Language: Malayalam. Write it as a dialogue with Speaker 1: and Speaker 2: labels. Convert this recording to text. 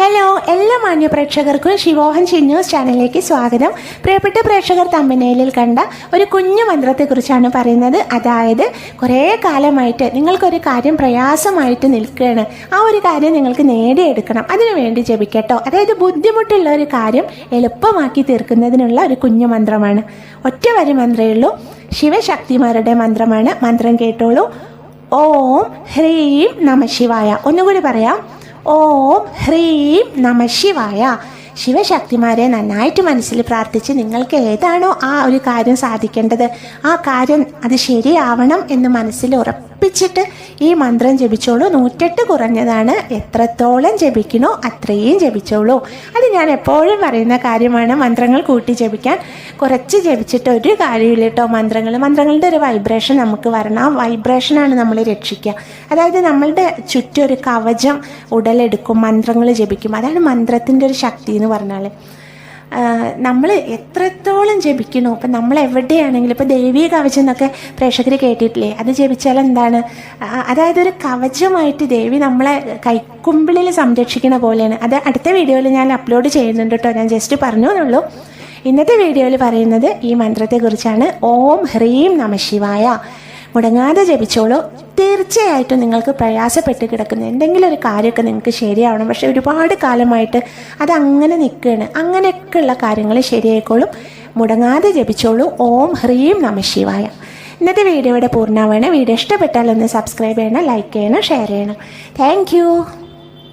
Speaker 1: ഹലോ എല്ലാ മാന്യ പ്രേക്ഷകർക്കും ശിവോഹൻ ന്യൂസ് ചാനലിലേക്ക് സ്വാഗതം. പ്രിയപ്പെട്ട പ്രേക്ഷകർ തമ്പനയിലിൽ കണ്ട ഒരു കുഞ്ഞു മന്ത്രത്തെക്കുറിച്ചാണ് പറയുന്നത്. അതായത് കുറേ കാലമായിട്ട് നിങ്ങൾക്കൊരു കാര്യം പ്രയാസമായിട്ട് നിൽക്കുകയാണ്. ആ ഒരു കാര്യം നിങ്ങൾക്ക് നേടിയെടുക്കണം. അതിനു വേണ്ടി ജപിക്കട്ടോ. അതായത് ബുദ്ധിമുട്ടുള്ള ഒരു കാര്യം എളുപ്പമാക്കി തീർക്കുന്നതിനുള്ള ഒരു കുഞ്ഞു മന്ത്രമാണ്. ഒറ്റ വരി മന്ത്രമേ ഉള്ളൂ. ശിവശക്തിമാരുടെ മന്ത്രമാണ്. മന്ത്രം കേട്ടോളൂ. ഓം ഹ്രീം നമ ശിവായ. ഒന്നുകൂടി പറയാം. ഓം ഹ്രീം നമ ശിവായ. ശിവശക്തിമാരെ നന്നായിട്ട് മനസ്സിൽ പ്രാർത്ഥിച്ച് നിങ്ങൾക്ക് ഏതാണോ ആ ഒരു കാര്യം സാധിക്കേണ്ടത് ആ കാര്യം അത് ശരിയാവണം എന്ന് മനസ്സിൽ ഉറപ്പിച്ചിട്ട് ഈ മന്ത്രം ജപിച്ചോളൂ. നൂറ്റെട്ട് കുറഞ്ഞതാണ്. എത്രത്തോളം ജപിക്കണോ അത്രയും ജപിച്ചോളൂ. അത് ഞാൻ എപ്പോഴും പറയുന്ന കാര്യമാണ്. മന്ത്രങ്ങൾ കൂട്ടി ജപിക്കാൻ. കുറച്ച് ജപിച്ചിട്ട് ഒരു കാര്യമില്ല കേട്ടോ മന്ത്രങ്ങൾ. മന്ത്രങ്ങളുടെ ഒരു വൈബ്രേഷൻ നമുക്ക് വരണം. ആ വൈബ്രേഷനാണ് നമ്മൾ രക്ഷിക്കുക. അതായത് നമ്മളുടെ ചുറ്റും ഒരു കവചം ഉടലെടുക്കും. മന്ത്രങ്ങൾ ജപിക്കും. അതാണ് മന്ത്രത്തിന്റെ ഒരു ശക്തി എന്ന് പറഞ്ഞാൽ നമ്മൾ എത്രത്തോളം ജപിക്കണോ ഇപ്പം നമ്മൾ എവിടെയാണെങ്കിലും ഇപ്പോൾ ദേവീയ കവചം എന്നൊക്കെ പ്രേക്ഷകർ കേട്ടിട്ടില്ലേ? അത് ജപിച്ചാൽ എന്താണ്? അതായത് ഒരു കവചമായിട്ട് ദേവി നമ്മളെ കൈക്കുമ്പിളിൽ സംരക്ഷിക്കുന്ന പോലെയാണ്. അത് അടുത്ത വീഡിയോയിൽ ഞാൻ അപ്ലോഡ് ചെയ്യുന്നുണ്ട് കേട്ടോ. ഞാൻ ജസ്റ്റ് പറഞ്ഞു എന്നുള്ളൂ. ഇന്നത്തെ വീഡിയോയിൽ പറയുന്നത് ഈ മന്ത്രത്തെക്കുറിച്ചാണ്. ഓം ഹ്രീം നമ ശിവായ. മുടങ്ങാതെ ജപിച്ചോളൂ. തീർച്ചയായിട്ടും നിങ്ങൾക്ക് പ്രയാസപ്പെട്ട് കിടക്കുന്ന എന്തെങ്കിലും ഒരു കാര്യമൊക്കെ നിങ്ങൾക്ക് ശരിയാവണം. പക്ഷെ ഒരുപാട് കാലമായിട്ട് അത് അങ്ങനെ നിൽക്കുകയാണ്. അങ്ങനെയൊക്കെയുള്ള കാര്യങ്ങൾ ശരിയായിക്കോളും. മുടങ്ങാതെ ജപിച്ചോളൂ. ഓം ഹ്രീം നമ ശിവായ. ഇന്നത്തെ വീഡിയോയുടെ പൂർണമാണ് വീഡിയോ ഇഷ്ടപ്പെട്ടാൽ ഒന്ന് സബ്സ്ക്രൈബ് ചെയ്യണം ലൈക്ക് ചെയ്യണം ഷെയർ ചെയ്യണം. താങ്ക്